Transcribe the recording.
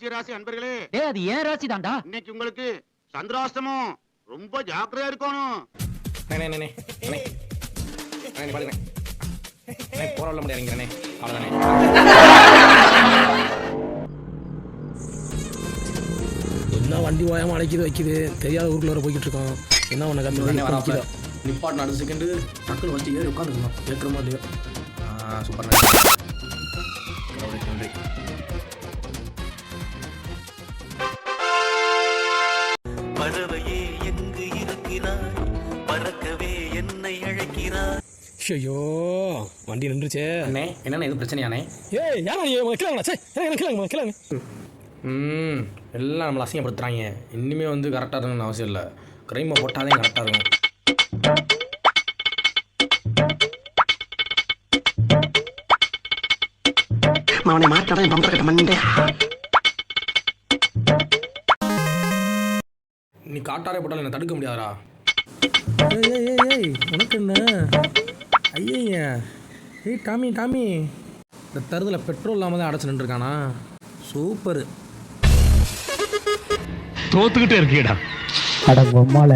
விருச்சிக ராசி அன்பர்களே. டேய் அது ஏன் ராசி தான்டா இன்னைக்கு உங்களுக்கு சந்திராஷ்டமம். ரொம்ப ஜாக்கிரதையா இருக்கணும். அண்ணே அண்ணே அண்ணே அண்ணே அண்ணே பாருங்க அண்ணே போற உள்ள முடியாதுங்கிறண்ணே அவ்வளோதானே என்ன வண்டி ஓயாம அடைக்குது வைக்குது? தெரியாத ஊருக்குள்ள வர போய்கிட்டு இருக்கோம். என்ன உனக்கு அந்த உடனே வண்டி வராப்ல. நிற்கிதோ நிப்பாட்டு அடுத்த செகண்டு டக்குனு வச்சு ஏறி உட்காந்துக்கணும் ஏற்றுமா இல்லையோ? ஆ சூப்பர் நன்றி. ஐயோ வண்டி நின்றுச்சே. அண்ணே என்னண்ணே எதுவும் பிரச்சனையாண்ணே? ஏய் யாரா நீ? கிளாங்கண்ணா சே என்ன கிளாங்க கிளாங்க ம் எல்லாம் நம்மளை அசிங்கப்படுத்துறாங்க. இனிமே வந்து கரெக்டாக இருக்கணும்னு அவசியம் இல்லை. கிரைமை போட்டாலே கரெக்டாக இருக்கும். அவனை மாட்டாதான் பம்பர் கட்ட மண்டே நீ காட்டாரே போட்டாலும் என்னை தடுக்க முடியாதா ஏய் ஏய் ஏய் ஏய் உனக்கு என்ன? ஏய் டாமி டாமி இந்த தருதில் பெட்ரோல் இல்லாமல் தான் அடைச்சு நின்றுருக்கானா? சூப்பர் தோத்துக்கிட்டே இருக்கேடா அட பொம்மால